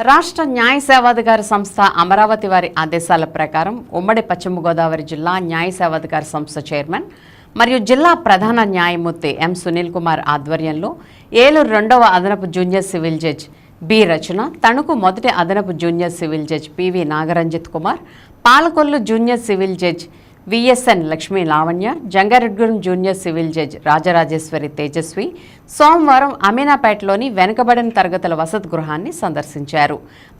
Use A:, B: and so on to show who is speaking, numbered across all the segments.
A: రాష్ట్ర న్యాయ సేవాధికార సంస్థ అమరావతి వారి ఆదేశాల ప్రకారం ఉమ్మడి పశ్చిమ గోదావరి జిల్లా న్యాయ సేవాధికార సంస్థ చైర్మన్ మరియు జిల్లా ప్రధాన న్యాయమూర్తి ఎం సునీల్ కుమార్ ఆధ్వర్యంలో ఏలూరు రెండవ అదనపు junior civil judge B Rachana Tanuku మొదటి అదనపు junior civil judge PV Nagaranjit Kumar Palakollu junior civil judge VSN Lakshmi Lavanya Jangareddygudem junior civil judge Rajarajeshwari Tejaswi సోమవారం అమీనాపేటలోని వెనుకబడిన తరగతుల వసతి గృహాన్ని సందర్శించారు.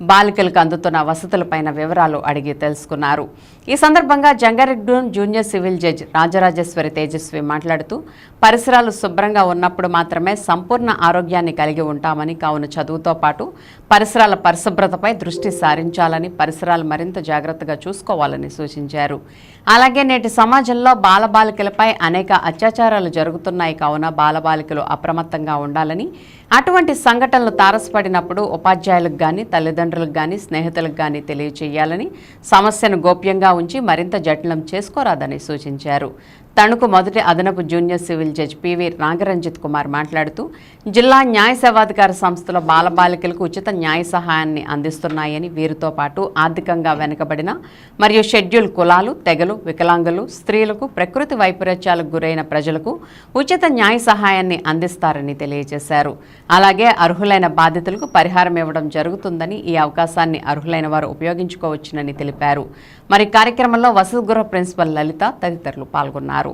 A: బాలికలకు అందుతున్న వసతులపైన వివరాలు అడిగి తెలుసుకున్నారు. ఈ సందర్భంగా జంగారెడ్డూన్ junior civil judge Rajarajeshwari Tejaswi మాట్లాడుతూ పరిసరాలు శుభ్రంగా ఉన్నప్పుడు మాత్రమే సంపూర్ణ ఆరోగ్యాన్ని కలిగి ఉంటామని కావున చదువుతో పాటు పరిసరాల పరిశుభ్రతపై దృష్టి సారించాలని పరిసరాలు మరింత జాగ్రత్తగా చూసుకోవాలని సూచించారు. అలాగే నేటి సమాజంలో బాలబాలికలపై అనేక అత్యాచారాలు జరుగుతున్నాయి. కావున బాలబాలికలు అప్రమత్తంగా ఉండాలని అటువంటి సంఘటనలు తారసపడినప్పుడు ఉపాధ్యాయులకు కానీ తల్లిదండ్రులకు కానీ స్నేహితులకు కానీ తెలియచేయాలని సమస్యను గోప్యంగా ఉంచి మరింత జటిలం చేసుకోరాదని సూచించారు. తణుకు మొదటి అదనపు junior civil judge PV Nagaranjit Kumar మాట్లాడుతూ జిల్లా న్యాయ సేవాధికార సంస్థలో బాలబాలికలకు ఉచిత న్యాయ సహాయాన్ని అందిస్తున్నాయని వీరితో పాటు ఆర్థికంగా వెనుకబడిన మరియు షెడ్యూల్ కులాలు తెగలు వికలాంగులు స్త్రీలకు ప్రకృతి వైపరీత్యాలకు గురైన ప్రజలకు ఉచిత న్యాయ సహాయాన్ని అందిస్తారు చేస్తారని తెలియజేశారు. అలాగే అర్హులైన బాధితులకు పరిహారం ఇవ్వడం జరుగుతుందని ఈ అవకాశాన్ని అర్హులైన వారు ఉపయోగించుకోవచ్చునని తెలిపారు. మరి కార్యక్రమంలో వసతి గృహ ప్రిన్సిపల్ లలిత తదితరులు పాల్గొన్నారు.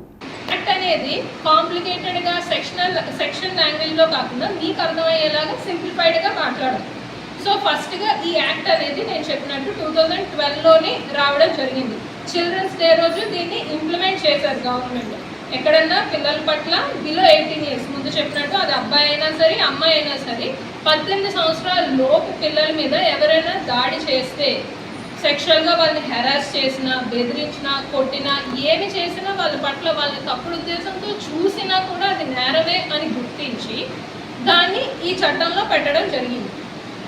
B: అనేది కాంప్లికేటెడ్గా సెక్షనల్ సెక్షన్ లాంగ్వేజ్లో కాకుండా మీకు అర్థమయ్యేలాగా సింప్లిఫైడ్గా మాట్లాడడం. సో ఫస్ట్గా ఈ యాక్ట్ అనేది నేను చెప్పినట్టు టూ థౌజండ్ ట్వెల్వ్లోనే రావడం జరిగింది. చిల్డ్రన్స్ డే రోజు దీన్ని ఇంప్లిమెంట్ చేశారు గవర్నమెంట్ ఎక్కడన్నా పిల్లల పట్ల బిలో ఎయిటీన్ ఇయర్స్ ముందు చెప్పినట్టు అది అబ్బాయి అయినా సరే అమ్మాయి అయినా సరే పద్దెనిమిది సంవత్సరాల లోపు పిల్లల మీద ఎవరైనా దాడి చేస్తే సెక్షువల్గా వాళ్ళని హెరాస్ చేసినా బెదిరించినా కొట్టినా ఏమి చేసినా వాళ్ళ పట్ల వాళ్ళని తప్పుడు ఉద్దేశంతో చూసినా కూడా అది నేరమే అని గుర్తించి దాన్ని ఈ చట్టంలో పెట్టడం జరిగింది.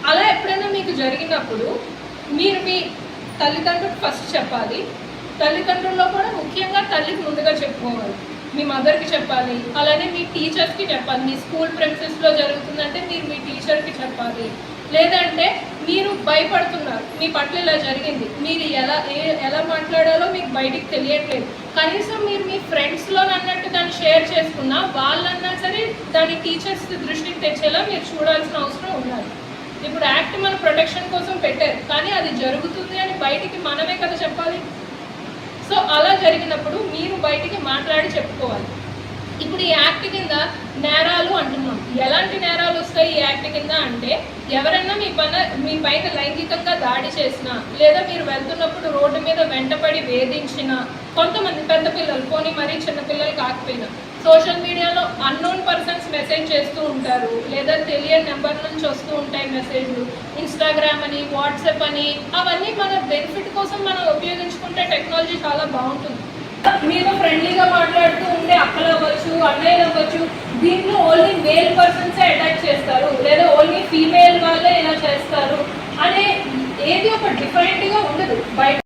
B: అలా ఎప్పుడైనా మీకు జరిగినప్పుడు మీరు మీ తల్లిదండ్రులకు ఫస్ట్ చెప్పాలి. తల్లిదండ్రుల్లో కూడా ముఖ్యంగా తల్లికి ముందుగా చెప్పుకోవాలి. మీ మదర్కి చెప్పాలి. అలానే మీ టీచర్స్కి చెప్పాలి. మీ స్కూల్ ప్రిన్సెస్లో జరుగుతుందంటే మీరు మీ టీచర్కి చెప్పాలి. లేదంటే మీరు భయపడుతున్నారు. మీ పట్ల ఇలా జరిగింది. మీరు ఎలా ఏ- ఎలా మాట్లాడాలో మీకు బయటికి తెలియట్లేదు. కనీసం మీరు మీ ఫ్రెండ్స్లో అన్నట్టు దాన్ని షేర్ చేసుకున్నా వాళ్ళన్నా సరే దాని టీచర్స్ దృష్టికి తెచ్చేలా మీరు చూడాల్సిన అవసరం ఉన్నది ఇప్పుడు యాక్ట్ మన ప్రొటెక్షన్ కోసం పెట్టారు. కానీ అది జరుగుతుంది అని బయటికి మనమే కదా చెప్పాలి. సో అలా జరిగినప్పుడు మీరు బయటికి మాట్లాడి చెప్పుకోవాలి. ఇప్పుడు ఈ యాక్ట్ కింద నేరాలు అంటున్నాం. ఎలాంటి నేరాలు వస్తాయి ఈ యాక్ట్ కింద అంటే ఎవరైనా మీ పైన మీ పైన లైంగికంగా దాడి చేసినా లేదా మీరు వెళ్తున్నప్పుడు రోడ్డు మీద వెంటపడి వేధించిన కొంతమంది పెద్ద పిల్లలు పోనీ మరీ చిన్న పిల్లలు కాకపోయినా సోషల్ మీడియాలో అన్నోన్ పర్సన్స్ మెసేజ్ చేస్తూ ఉంటారు. లేదా తెలియని నెంబర్ నుంచి వస్తూ ఉంటాయి మెసేజ్లు ఇన్స్టాగ్రామ్ అని వాట్సాప్ అని అవన్నీ మన బెనిఫిట్ కోసం మనం ఉపయోగించుకుంటే టెక్నాలజీ చాలా బాగుంటుంది. మీరు ఫ్రెండ్లీగా మాట్లాడుతూ ఉండే అక్కలు అవ్వచ్చు అన్నయ్యలు అవ్వచ్చు దీంట్లో ఓన్లీ మేల్ పర్సన్సే అటాక్ చేస్తారు. లేదా ఓన్లీ ఫీమేల్ వాళ్ళే ఇలా చేస్తారు. అనే ఏది ఒక డిఫరెంట్గా ఉండదు. బయట